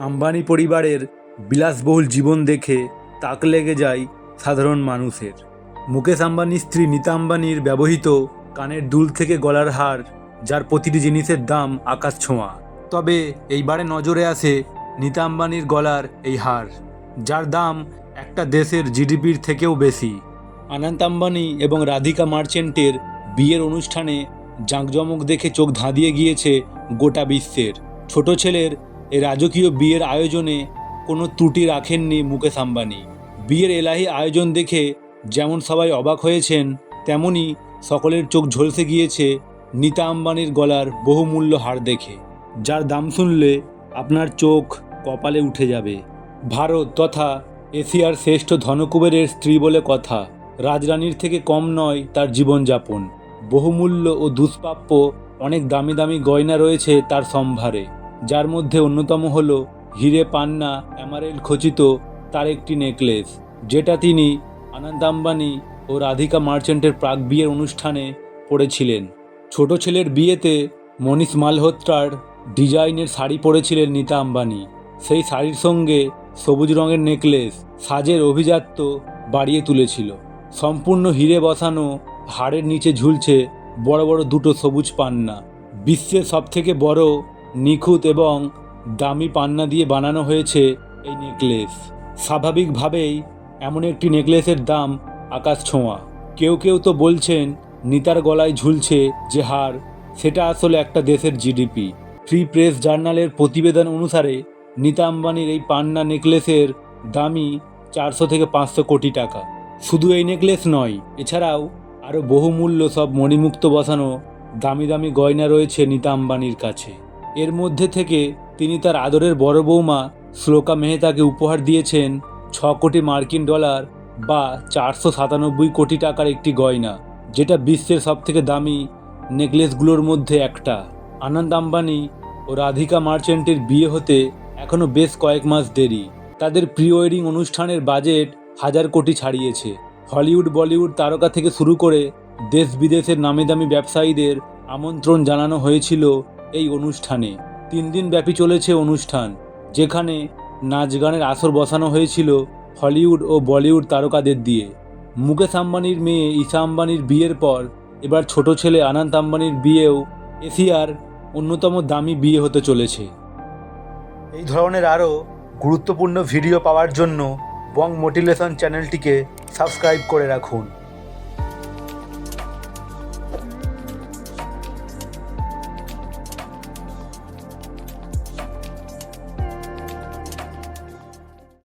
আম্বানি পরিবারের বিলাসবহুল জীবন দেখে তাক লেগে যায় সাধারণ মানুষের। মুকেশ আম্বানির স্ত্রী নীতা আম্বানির ব্যবহৃত কানের দুল থেকে গলার হার, যার প্রতিটি জিনিসের দাম আকাশ ছোঁয়া। তবে এইবারে নজরে আসে নীতা আম্বানির গলার এই হার, যার দাম একটা দেশের জিডিপির থেকেও বেশি। আনন্ত আম্বানি এবং রাধিকা মার্চেন্টের বিয়ের অনুষ্ঠানে জাঁকজমক দেখে চোখ ধাঁধিয়ে গিয়েছে গোটা বিশ্বের। ছোট ছেলের এই রাজকীয় বিয়ের আয়োজনে কোনো ত্রুটি রাখেননি মুকেশ আম্বানি। বিয়ের এলাহি আয়োজন দেখে যেমন সবাই অবাক হয়েছেন, তেমনি সকলের চোখ ঝলসে গিয়েছে নীতা আম্বানির গলার বহুমূল্য হার দেখে। যার দাম শুনলে আপনার চোখ কপালে উঠে যাবে। ভারত তথা এশিয়ার শ্রেষ্ঠ ধনকুবেরের স্ত্রী বলে কথা, রাজরানীর থেকে কম নয় তার জীবনযাপন। বহুমূল্য ও দুষ্প্রাপ্য অনেক দামি দামি গয়না রয়েছে তার সম্ভারে। যার মধ্যে অন্যতম হল হিরে পান্না অ্যামারেল খচিত তার একটি নেকলেস, যেটা তিনি আনন্দ আম্বানি ও রাধিকা মার্চেন্টের প্রাক বিয়ের অনুষ্ঠানে পরেছিলেন ছোট ছেলের বিয়েতে মনীষ মালহোত্রার ডিজাইনের শাড়ি পরেছিলেন নীতা আম্বানি। সেই শাড়ির সঙ্গে সবুজ রঙের নেকলেস সাজের অভিজাত্য বাড়িয়ে তুলেছিল। সম্পূর্ণ হিরে বসানো হাড়ের নিচে ঝুলছে বড় বড় দুটো সবুজ পান্না। বিশ্বের সবথেকে বড় নিখুঁত এবং দামি পান্না দিয়ে বানানো হয়েছে এই নেকলেস। স্বাভাবিকভাবেই এমন একটি নেকলেসের দাম আকাশ ছোঁয়া। কেউ কেউ তো বলছেন, নিতার গলায় ঝুলছে যে হার, সেটা আসলে একটা দেশের জিডিপি। ফ্রি প্রেস জার্নালের প্রতিবেদন অনুসারে, নীতা আম্বানির এই পান্না নেকলেসের দামই চারশো থেকে পাঁচশো কোটি টাকা। শুধু এই নেকলেস নয়, এছাড়াও আরও বহুমূল্য সব মণিমুক্ত বসানো দামি দামি গয়না রয়েছে নীতা আম্বানির কাছে। এর মধ্যে থেকে তিনি তার আদরের বড় বৌমা শ্লোকা মেহতাকে উপহার দিয়েছেন ছ কোটি মার্কিন ডলার বা চারশো সাতানব্বই কোটি টাকার একটি গয়না, যেটা বিশ্বের সবথেকে দামি নেকলেসগুলোর মধ্যে একটা। আনন্দ আম্বানি ও রাধিকা মার্চেন্টের বিয়ে হতে এখনও বেশ কয়েক মাস দেরি। তাদের প্রি ওয়েডিং অনুষ্ঠানের বাজেট হাজার কোটি ছাড়িয়েছে। হলিউড, বলিউড তারকা থেকে শুরু করে দেশ বিদেশের নামি দামি ব্যবসায়ীদের আমন্ত্রণ জানানো হয়েছিল এই অনুষ্ঠানে। তিন দিন ব্যাপী চলেছে অনুষ্ঠান, যেখানে নাচ গানের আসর বসানো হয়েছিল হলিউড ও বলিউড তারকাদের দিয়ে। মুকেশ আম্বানির মেয়ে ঈশা আম্বানির বিয়ের পর এবার ছোট ছেলে আনন্ত আম্বানির বিয়েও এশিয়ার অন্যতম দামি বিয়ে হতে চলেছে। এই ধরনের আরও গুরুত্বপূর্ণ ভিডিও পাওয়ার জন্য বং মোটিভেশন চ্যানেলটিকে সাবস্ক্রাইব করে রাখুন।